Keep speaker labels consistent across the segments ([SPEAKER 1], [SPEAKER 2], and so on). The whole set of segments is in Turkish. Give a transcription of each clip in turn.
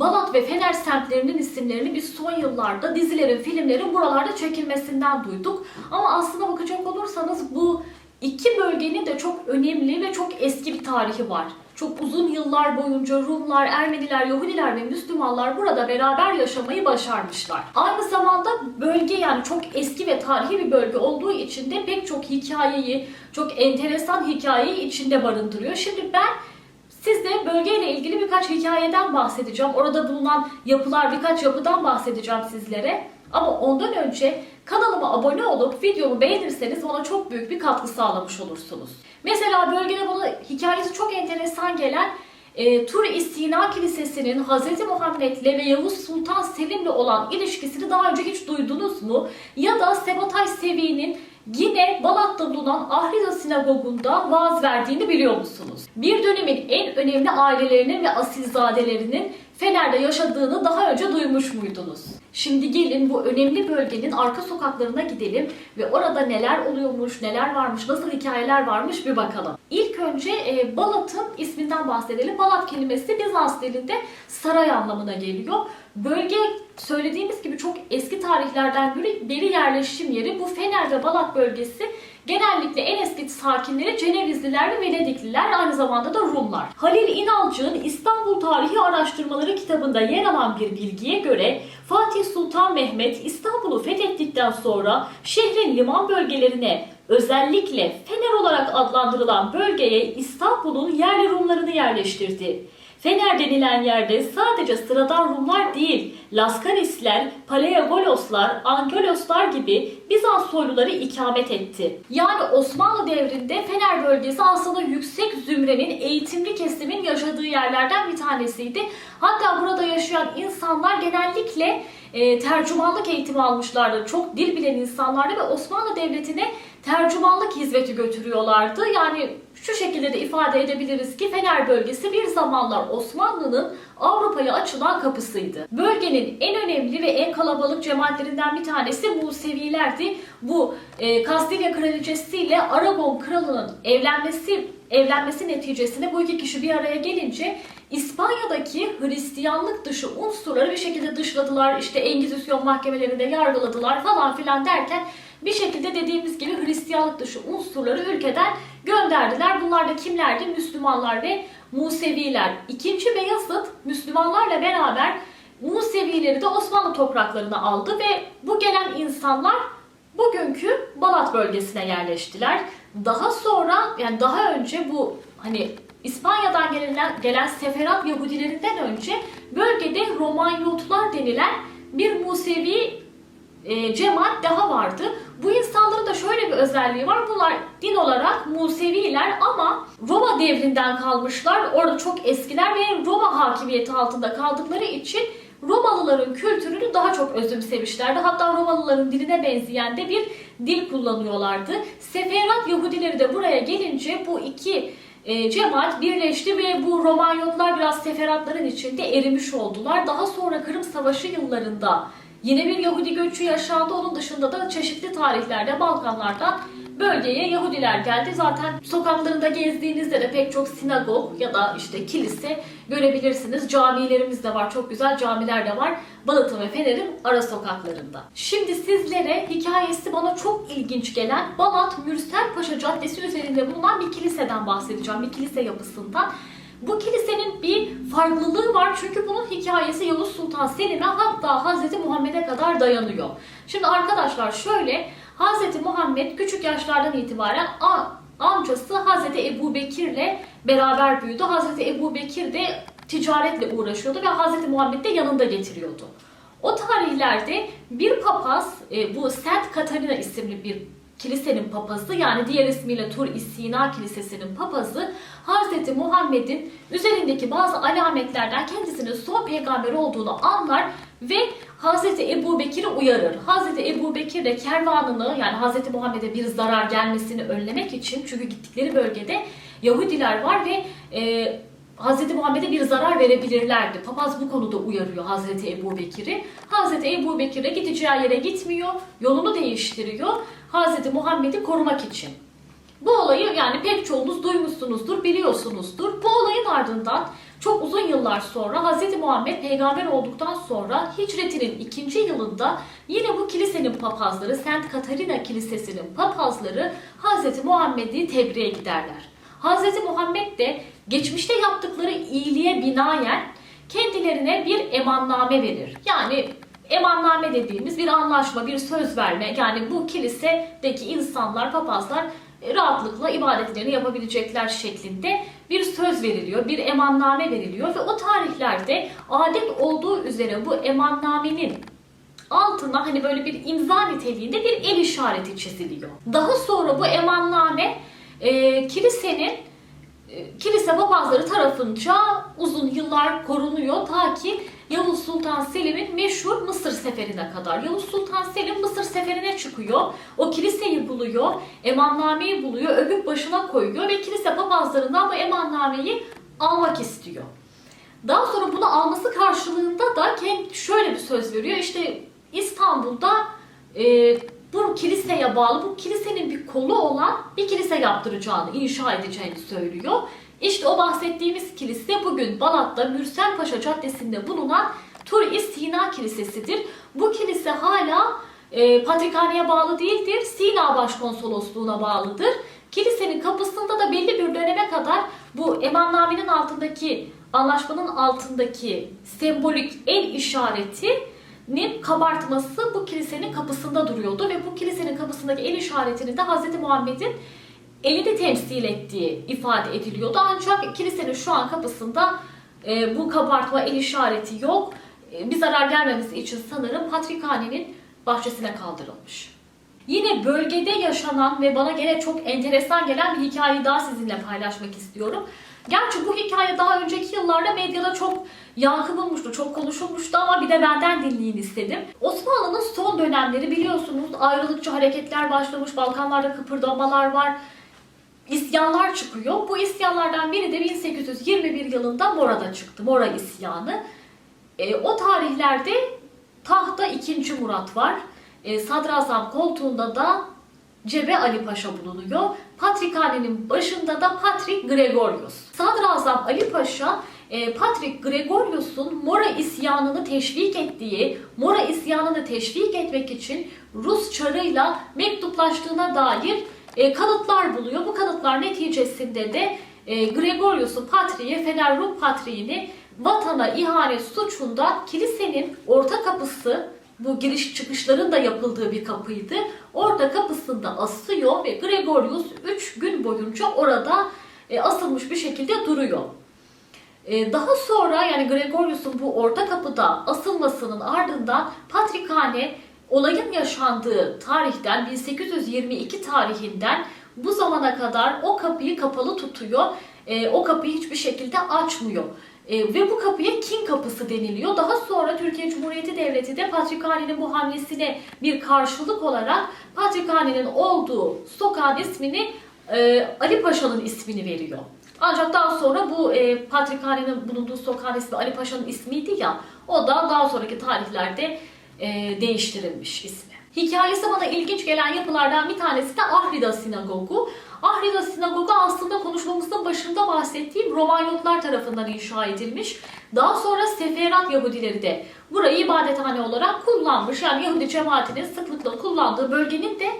[SPEAKER 1] Balat ve Fener semtlerinin isimlerini biz son yıllarda dizilerin, filmlerin buralarda çekilmesinden duyduk. Ama aslında bakacak olursanız bu iki bölgenin de çok önemli ve çok eski bir tarihi var. Çok uzun yıllar boyunca Rumlar, Ermeniler, Yahudiler ve Müslümanlar burada beraber yaşamayı başarmışlar. Aynı zamanda bölge yani çok eski ve tarihi bir bölge olduğu için de pek çok hikayeyi, çok enteresan hikayeyi içinde barındırıyor. Şimdi ben Size bölgeyle ilgili birkaç hikayeden bahsedeceğim. Orada bulunan yapılar, birkaç yapıdan bahsedeceğim sizlere. Ama ondan önce kanalıma abone olup videomu beğenirseniz bana çok büyük bir katkı sağlamış olursunuz. Mesela bölgede bana hikayesi çok enteresan gelen e, Tur-i Sina Kilisesi'nin Hz. Muhammed'le ve Yavuz Sultan Selim'le olan ilişkisini daha önce hiç duydunuz mu? Ya da Sebatay Sevi'nin yine Balat'ta bulunan Ahrida Sinagogu'nda vaaz verdiğini biliyor musunuz? Bir dönemin en önemli ailelerinin ve asilzadelerinin Fener'de yaşadığını daha önce duymuş muydunuz? Şimdi gelin bu önemli bölgenin arka sokaklarına gidelim ve orada neler oluyormuş, neler varmış, nasıl hikayeler varmış bir bakalım. İlk önce e, Balat'ın isminden bahsedelim. Balat kelimesi Bizans dilinde saray anlamına geliyor. Bölge söylediğimiz gibi çok eski tarihlerden beri, beri yerleşim yeri. Bu Fener ve Balat bölgesi genellikle en eski sakinleri Cenevizliler ve Venedikliler aynı zamanda da Rumlar. Halil İnalcık'ın İstanbul Tarihi Araştırmaları kitabında yer alan bir bilgiye göre Fatih Sultan Mehmet İstanbul'u fethettikten sonra şehrin liman bölgelerine özellikle Fener olarak adlandırılan bölgeye İstanbul'un yerli Rumlarını yerleştirdi. Fener denilen yerde sadece sıradan Rumlar değil, Laskarisler, Paleogoloslar, Angeloslar gibi Bizans soyluları ikamet etti. Yani Osmanlı devrinde Fener bölgesi aslında yüksek zümrenin, eğitimli kesimin yaşadığı yerlerden bir tanesiydi. Hatta burada yaşayan insanlar genellikle e, tercümanlık eğitimi almışlardı. Çok dil bilen insanlardı ve Osmanlı Devleti'ne tercümanlık hizmeti götürüyorlardı. Yani şu şekilde de ifade edebiliriz ki Fener bölgesi bir zamanlar Osmanlı'nın Avrupa'ya açılan kapısıydı. Bölgenin en önemli ve en kalabalık cemaatlerinden bir tanesi Musevilerdi. Bu e, Kastilya Kraliçesi ile Aragon Kralı'nın evlenmesi evlenmesi neticesinde bu iki kişi bir araya gelince İspanya'daki Hristiyanlık dışı unsurları bir şekilde dışladılar. İşte Engizisyon mahkemelerinde yargıladılar falan filan derken bir şekilde dediğimiz gibi Hristiyanlık dışı unsurları ülkeden gönderdiler. Bunlar da kimlerdi? Müslümanlar ve Museviler. İkinci Beyazıt Müslümanlarla beraber Musevileri de Osmanlı topraklarına aldı ve bu gelen insanlar bugünkü Balat bölgesine yerleştiler. Daha sonra yani daha önce bu hani İspanya'dan gelen, gelen Seferat Yahudilerinden önce bölgede Romanyotlar denilen bir Musevi e, cemaat daha vardı. Bu insanların da şöyle bir özelliği var. Bunlar din olarak Museviler ama Roma devrinden kalmışlar. Orada çok eskiler ve Roma hakimiyeti altında kaldıkları için Romalıların kültürünü daha çok özümsemişlerdi. Hatta Romalıların diline benzeyen de bir dil kullanıyorlardı. Seferat Yahudileri de buraya gelince bu iki e, cemaat birleşti ve bu Romanyotlar biraz seferatların içinde erimiş oldular. Daha sonra Kırım Savaşı yıllarında Yine bir Yahudi göçü yaşandı. Onun dışında da çeşitli tarihlerde Balkanlardan bölgeye Yahudiler geldi. Zaten sokaklarında gezdiğinizde de pek çok sinagog ya da işte kilise görebilirsiniz. Camilerimiz de var. Çok güzel camiler de var. Balat'ın ve Fener'in ara sokaklarında. Şimdi sizlere hikayesi bana çok ilginç gelen Balat Mürsel Paşa Caddesi üzerinde bulunan bir kiliseden bahsedeceğim. Bir kilise yapısından. Bu kilisenin bir farklılığı var çünkü bunun hikayesi Yavuz Sultan Selim'e hatta Hazreti Muhammed'e kadar dayanıyor. Şimdi arkadaşlar şöyle Hazreti Muhammed küçük yaşlardan itibaren amcası Hazreti Ebu Bekir'le beraber büyüdü. Hazreti Ebu Bekir de ticaretle uğraşıyordu ve Hazreti Muhammed de yanında getiriyordu. O tarihlerde bir papaz, e, bu Saint Katarina isimli bir kilisenin papazı yani diğer ismiyle Tur Sina Kilisesi'nin papazı Hz. Muhammed'in üzerindeki bazı alametlerden kendisinin son peygamber olduğunu anlar ve Hz. Ebu Bekir'i uyarır. Hz. Ebu Bekir de kervanını yani Hz. Muhammed'e bir zarar gelmesini önlemek için çünkü gittikleri bölgede Yahudiler var ve e, Hz. Muhammed'e bir zarar verebilirlerdi. Papaz bu konuda uyarıyor Hz. Ebu Bekir'i. Hz. Ebu Bekir'e gideceği yere gitmiyor, yolunu değiştiriyor. Hz. Muhammed'i korumak için. Bu olayı yani pek çoğunuz duymuşsunuzdur, biliyorsunuzdur. Bu olayın ardından çok uzun yıllar sonra Hz. Muhammed peygamber olduktan sonra hicretinin ikinci yılında yine bu kilisenin papazları, Saint Katarina Kilisesi'nin papazları Hz. Muhammed'i tebriğe giderler. Hz. Muhammed de geçmişte yaptıkları iyiliğe binaen kendilerine bir emanname verir. Yani emanname dediğimiz bir anlaşma, bir söz verme. Yani bu kilisedeki insanlar, papazlar e, rahatlıkla ibadetlerini yapabilecekler şeklinde bir söz veriliyor, bir emanname veriliyor ve o tarihlerde adet olduğu üzere bu emannamenin altına hani böyle bir imza niteliğinde bir el işareti çiziliyor. Daha sonra bu emanname e, kilisenin e, kilise papazları tarafınca uzun yıllar korunuyor ta ki Yavuz Sultan Selim'in meşhur Mısır seferine kadar. Yavuz Sultan Selim Mısır seferine çıkıyor. O kiliseyi buluyor, emannameyi buluyor, öbür başına koyuyor ve kilise papazlarından bu emannameyi almak istiyor. Daha sonra bunu alması karşılığında da şöyle bir söz veriyor. İşte İstanbul'da e, bu kiliseye bağlı, bu kilisenin bir kolu olan bir kilise yaptıracağını, inşa edeceğini söylüyor. İşte o bahsettiğimiz kilise bugün Balat'ta Mürsel Paşa Caddesi'nde bulunan Tur-i Sina Kilisesi'dir. Bu kilise hala e, Patrikhane'ye bağlı değildir. Sina Başkonsolosluğu'na bağlıdır. Kilisenin kapısında da belli bir döneme kadar bu emannamenin altındaki, anlaşmanın altındaki sembolik el işaretinin kabartması bu kilisenin kapısında duruyordu ve bu kilisenin kapısındaki el işaretini de Hz. Muhammed'in elini temsil ettiği ifade ediliyordu. Ancak kilisenin şu an kapısında e, bu kabartma el işareti yok. E, bir zarar gelmemesi için sanırım Patrikhane'nin bahçesine kaldırılmış. Yine bölgede yaşanan ve bana gene çok enteresan gelen bir hikayeyi daha sizinle paylaşmak istiyorum. Gerçi bu hikaye daha önceki yıllarda medyada çok yankı bulmuştu, çok konuşulmuştu ama bir de benden dinleyin istedim. Osmanlı'nın son dönemleri biliyorsunuz ayrılıkçı hareketler başlamış, Balkanlarda kıpırdamalar var, isyanlar çıkıyor. Bu isyanlardan biri de 1821 yılında Mora'da çıktı, Mora isyanı. E, o tarihlerde tahta 2. Murat var. E, Sadrazam koltuğunda da Cebe Ali Paşa bulunuyor. Patrikhanenin başında da Patrik Gregorius. Sadrazam Ali Paşa e, Patrik Gregorius'un Mora isyanını teşvik ettiği, Mora isyanını teşvik etmek için Rus çarıyla mektuplaştığına dair e, kanıtlar buluyor. Bu kanıtlar neticesinde de e, Gregorius'un patriği, Fener Rum patriğini vatana ihanet suçundan kilisenin orta kapısı bu giriş çıkışların da yapıldığı bir kapıydı. Orta kapısında asıyor ve Gregorius 3 gün boyunca orada asılmış bir şekilde duruyor. E, daha sonra yani Gregorius'un bu orta kapıda asılmasının ardından Patrikhane olayın yaşandığı tarihten 1822 tarihinden bu zamana kadar o kapıyı kapalı tutuyor. E, o kapıyı hiçbir şekilde açmıyor. E, ve bu kapıya King kapısı deniliyor. Daha sonra Türkiye Cumhuriyeti Devleti de Patrikhane'nin bu hamlesine bir karşılık olarak Patrikhane'nin olduğu sokağın ismini e, Ali Paşa'nın ismini veriyor. Ancak daha sonra bu e, Patrikhane'nin bulunduğu sokağın ismi Ali Paşa'nın ismiydi ya o da daha sonraki tarihlerde e, değiştirilmiş ismi. Hikayesi bana ilginç gelen yapılardan bir tanesi de Ahrida Sinagogu. Ahrida Sinagogu aslında konuşmamızın başında bahsettiğim Romanyotlar tarafından inşa edilmiş. Daha sonra Seferat Yahudileri de burayı ibadethane olarak kullanmış. Yani Yahudi cemaatinin sıklıkla kullandığı bölgenin de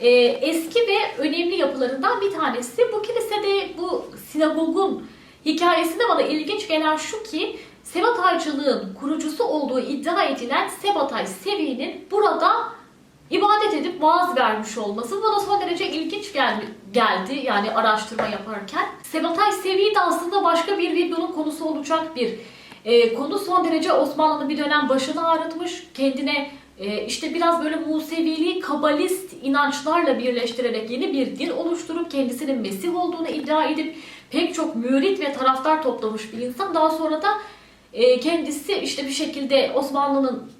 [SPEAKER 1] e, eski ve önemli yapılarından bir tanesi. Bu kilisede bu sinagogun hikayesinde bana ilginç gelen şu ki Sebataycılığın kurucusu olduğu iddia edilen Sebatay Sevi'nin burada ibadet edip vaaz vermiş olması bana son derece ilginç geldi, geldi yani araştırma yaparken. Sebatay Sevi de aslında başka bir videonun konusu olacak bir e, konu. Son derece Osmanlı'nın bir dönem başını ağrıtmış, kendine e, işte biraz böyle Musevili, Kabalist inançlarla birleştirerek yeni bir din oluşturup kendisinin Mesih olduğunu iddia edip pek çok mürit ve taraftar toplamış bir insan. Daha sonra da e, kendisi işte bir şekilde Osmanlı'nın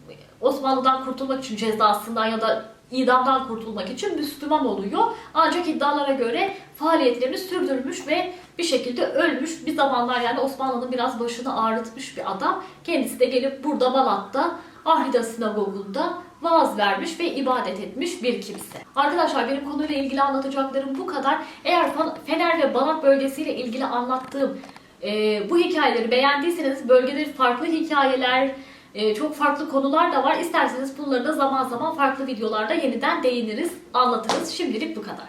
[SPEAKER 1] Osmanlı'dan kurtulmak için cezasından ya da idamdan kurtulmak için Müslüman oluyor. Ancak iddialara göre faaliyetlerini sürdürmüş ve bir şekilde ölmüş. Bir zamanlar yani Osmanlı'nın biraz başını ağrıtmış bir adam. Kendisi de gelip burada Balat'ta Ahrida Sinagogu'nda vaaz vermiş ve ibadet etmiş bir kimse. Arkadaşlar benim konuyla ilgili anlatacaklarım bu kadar. Eğer Fener ve Balat bölgesiyle ilgili anlattığım E, bu hikayeleri beğendiyseniz bölgede farklı hikayeler, e, çok farklı konular da var. İsterseniz bunları da zaman zaman farklı videolarda yeniden değiniriz, anlatırız. Şimdilik bu kadar.